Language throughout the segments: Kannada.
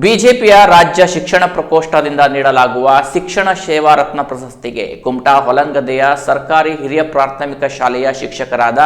ಬಿಜೆಪಿಯ ರಾಜ್ಯ ಶಿಕ್ಷಣ ಪ್ರಕೋಷ್ಠದಿಂದ ನೀಡಲಾಗುವ ಶಿಕ್ಷಣ ಸೇವಾ ರತ್ನ ಪ್ರಶಸ್ತಿಗೆ ಕುಮಟಾ ಹೊಲಂಗದೆಯ ಸರ್ಕಾರಿ ಹಿರಿಯ ಪ್ರಾಥಮಿಕ ಶಾಲೆಯ ಶಿಕ್ಷಕರಾದ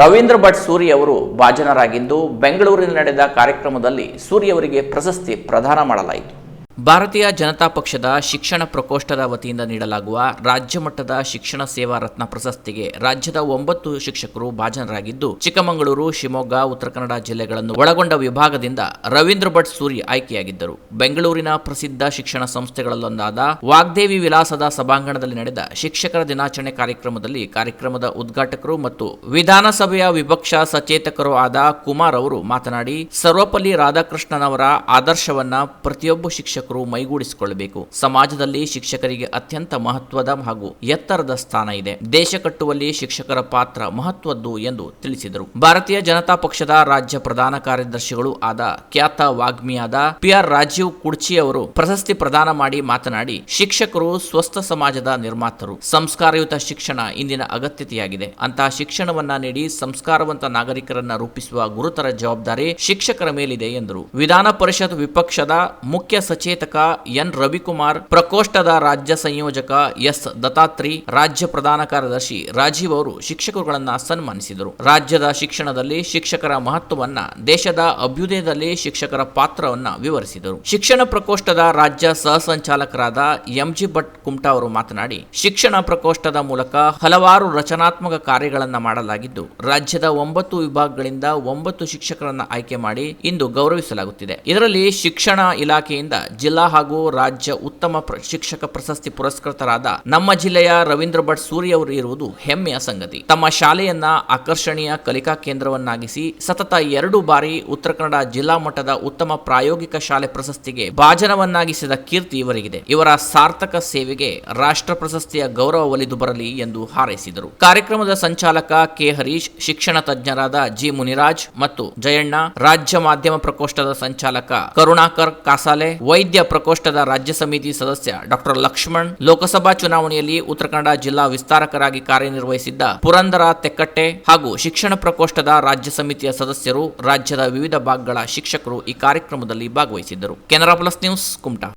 ರವೀಂದ್ರ ಭಟ್ ಸೂರಿ ಅವರು ಭಾಜನರಾಗಿದ್ದು, ಬೆಂಗಳೂರಿನಲ್ಲಿ ನಡೆದ ಕಾರ್ಯಕ್ರಮದಲ್ಲಿ ಸೂರಿ ಅವರಿಗೆ ಪ್ರಶಸ್ತಿ ಪ್ರದಾನ ಮಾಡಲಾಯಿತು. ಭಾರತೀಯ ಜನತಾ ಪಕ್ಷದ ಶಿಕ್ಷಣ ಪ್ರಕೋಷ್ಠದ ವತಿಯಿಂದ ನೀಡಲಾಗುವ ರಾಜ್ಯ ಮಟ್ಟದ ಶಿಕ್ಷಣ ಸೇವಾ ರತ್ನ ಪ್ರಶಸ್ತಿಗೆ ರಾಜ್ಯದ ಒಂಬತ್ತು ಶಿಕ್ಷಕರು ಭಾಜನರಾಗಿದ್ದು, ಚಿಕ್ಕಮಗಳೂರು, ಶಿವಮೊಗ್ಗ, ಉತ್ತರ ಕನ್ನಡ ಜಿಲ್ಲೆಗಳನ್ನು ಒಳಗೊಂಡ ವಿಭಾಗದಿಂದ ರವೀಂದ್ರ ಭಟ್ ಸೂರಿ ಆಯ್ಕೆಯಾಗಿದ್ದರು. ಬೆಂಗಳೂರಿನ ಪ್ರಸಿದ್ಧ ಶಿಕ್ಷಣ ಸಂಸ್ಥೆಗಳಲ್ಲೊಂದಾದ ವಾಗ್ದೇವಿ ವಿಲಾಸದ ಸಭಾಂಗಣದಲ್ಲಿ ನಡೆದ ಶಿಕ್ಷಕರ ದಿನಾಚರಣೆ ಕಾರ್ಯಕ್ರಮದಲ್ಲಿ ಕಾರ್ಯಕ್ರಮದ ಉದ್ಘಾಟಕರು ಮತ್ತು ವಿಧಾನಸಭೆಯ ವಿಪಕ್ಷ ಸಚೇತಕರು ಆದ ಕುಮಾರ್ ಅವರು ಮಾತನಾಡಿ, ಸರ್ವಪಲ್ಲಿ ರಾಧಾಕೃಷ್ಣನವರ ಆದರ್ಶವನ್ನ ಪ್ರತಿಯೊಬ್ಬ ಶಿಕ್ಷಕರು ಮೈಗೂಡಿಸಿಕೊಳ್ಳಬೇಕು. ಸಮಾಜದಲ್ಲಿ ಶಿಕ್ಷಕರಿಗೆ ಅತ್ಯಂತ ಮಹತ್ವದ ಹಾಗೂ ಎತ್ತರದ ಸ್ಥಾನ ಇದೆ. ದೇಶ ಕಟ್ಟುವಲ್ಲಿ ಶಿಕ್ಷಕರ ಪಾತ್ರ ಮಹತ್ವದ್ದು ಎಂದು ತಿಳಿಸಿದರು. ಭಾರತೀಯ ಜನತಾ ಪಕ್ಷದ ರಾಜ್ಯ ಪ್ರಧಾನ ಕಾರ್ಯದರ್ಶಿಗಳು ಆದ ಖ್ಯಾತ ವಾಗ್ಮಿಯಾದ ಪಿ ಆರ್ ರಾಜೀವ್ ಕುಡ್ಚಿ ಅವರು ಪ್ರಶಸ್ತಿ ಪ್ರದಾನ ಮಾಡಿ ಮಾತನಾಡಿ, ಶಿಕ್ಷಕರು ಸ್ವಸ್ಥ ಸಮಾಜದ ನಿರ್ಮಾತರು. ಸಂಸ್ಕಾರಯುತ ಶಿಕ್ಷಣ ಇಂದಿನ ಅಗತ್ಯತೆಯಾಗಿದೆ. ಅಂತಹ ಶಿಕ್ಷಣವನ್ನ ನೀಡಿ ಸಂಸ್ಕಾರವಂತ ನಾಗರಿಕರನ್ನ ರೂಪಿಸುವ ಗುರುತರ ಜವಾಬ್ದಾರಿ ಶಿಕ್ಷಕರ ಮೇಲಿದೆ ಎಂದರು. ವಿಧಾನ ಪರಿಷತ್ ವಿಪಕ್ಷದ ಮುಖ್ಯ ಸಚೇತಕ ಎನ್. ರವಿಕುಮಾರ್, ಪ್ರಕೋಷ್ಠದ ರಾಜ್ಯ ಸಂಯೋಜಕ ಎಸ್. ದತ್ತಾತ್ರಿ ರಾಜ್ಯ ಪ್ರಧಾನ ಕಾರ್ಯದರ್ಶಿ ರಾಜೀವ್ ಅವರು ಶಿಕ್ಷಕರುಗಳನ್ನ ಸನ್ಮಾನಿಸಿದರು. ರಾಜ್ಯದ ಶಿಕ್ಷಣದಲ್ಲಿ ಶಿಕ್ಷಕರ ಮಹತ್ವವನ್ನ, ದೇಶದ ಅಭ್ಯುದಯದಲ್ಲಿ ಶಿಕ್ಷಕರ ಪಾತ್ರವನ್ನ ವಿವರಿಸಿದರು. ಶಿಕ್ಷಣ ಪ್ರಕೋಷ್ಠದ ರಾಜ್ಯ ಸಹ ಸಂಚಾಲಕರಾದ ಎಂಜಿ ಭಟ್ ಕುಮಟಾ ಅವರು ಮಾತನಾಡಿ, ಶಿಕ್ಷಣ ಪ್ರಕೋಷ್ಠದ ಮೂಲಕ ಹಲವಾರು ರಚನಾತ್ಮಕ ಕಾರ್ಯಗಳನ್ನ ಮಾಡಲಾಗಿದ್ದು, ರಾಜ್ಯದ ಒಂಬತ್ತು ವಿಭಾಗಗಳಿಂದ ಒಂಬತ್ತು ಶಿಕ್ಷಕರನ್ನ ಆಯ್ಕೆ ಮಾಡಿ ಇಂದು ಗೌರವಿಸಲಾಗುತ್ತಿದೆ. ಇದರಲ್ಲಿ ಶಿಕ್ಷಣ ಇಲಾಖೆಯಿಂದ ಜಿಲ್ಲಾ ಹಾಗೂ ರಾಜ್ಯ ಉತ್ತಮ ಶಿಕ್ಷಕ ಪ್ರಶಸ್ತಿ ಪುರಸ್ಕೃತರಾದ ನಮ್ಮ ಜಿಲ್ಲೆಯ ರವೀಂದ್ರ ಭಟ್ ಸೂರಿ ಅವರು ಇರುವುದು ಹೆಮ್ಮೆಯ ಸಂಗತಿ. ತಮ್ಮ ಶಾಲೆಯನ್ನ ಆಕರ್ಷಣೀಯ ಕಲಿಕಾ ಕೇಂದ್ರವನ್ನಾಗಿಸಿ ಸತತ ಎರಡು ಬಾರಿ ಉತ್ತರ ಕನ್ನಡ ಜಿಲ್ಲಾ ಮಟ್ಟದ ಉತ್ತಮ ಪ್ರಾಯೋಗಿಕ ಶಾಲೆ ಪ್ರಶಸ್ತಿಗೆ ಭಾಜನವನ್ನಾಗಿಸಿದ ಕೀರ್ತಿ ಇವರಿಗಿದೆ. ಇವರ ಸಾರ್ಥಕ ಸೇವೆಗೆ ರಾಷ್ಟ್ರ ಪ್ರಶಸ್ತಿಯ ಗೌರವ ಒಲಿದು ಬರಲಿ ಎಂದು ಹಾರೈಸಿದರು. ಕಾರ್ಯಕ್ರಮದ ಸಂಚಾಲಕ ಕೆ ಹರೀಶ್, ಶಿಕ್ಷಣ ತಜ್ಞರಾದ ಜಿ ಮುನಿರಾಜ್ ಮತ್ತು ಜಯಣ್ಣ, ರಾಜ್ಯ ಮಾಧ್ಯಮ ಪ್ರಕೋಷ್ಠದ ಸಂಚಾಲಕ ಕರುಣಾಕರ್ ಕಾಸಾಲೆ, ವೈದ್ಯ ಪ್ರಕೋಷ್ಠದ ರಾಜ್ಯ ಸಮಿತಿ ಸದಸ್ಯ ಡಾಕ್ಟರ್ ಲಕ್ಷ್ಮಣ್, ಲೋಕಸಭಾ ಚುನಾವಣೆಯಲ್ಲಿ ಉತ್ತರ ಜಿಲ್ಲಾ ವಿಸ್ತಾರಕರಾಗಿ ಕಾರ್ಯನಿರ್ವಹಿಸಿದ್ದ ಪುರಂದರ ತೆಕ್ಕಟ್ಟೆ ಹಾಗೂ ಶಿಕ್ಷಣ ಪ್ರಕೋಷ್ಠದ ರಾಜ್ಯ ಸಮಿತಿಯ ಸದಸ್ಯರು ರಾಜ್ಯದ ವಿವಿಧ ಭಾಗಗಳ ಶಿಕ್ಷಕರು ಈ ಕಾರ್ಯಕ್ರಮದಲ್ಲಿ ಭಾಗವಹಿಸಿದ್ದರು. Canara plus news, Kumta.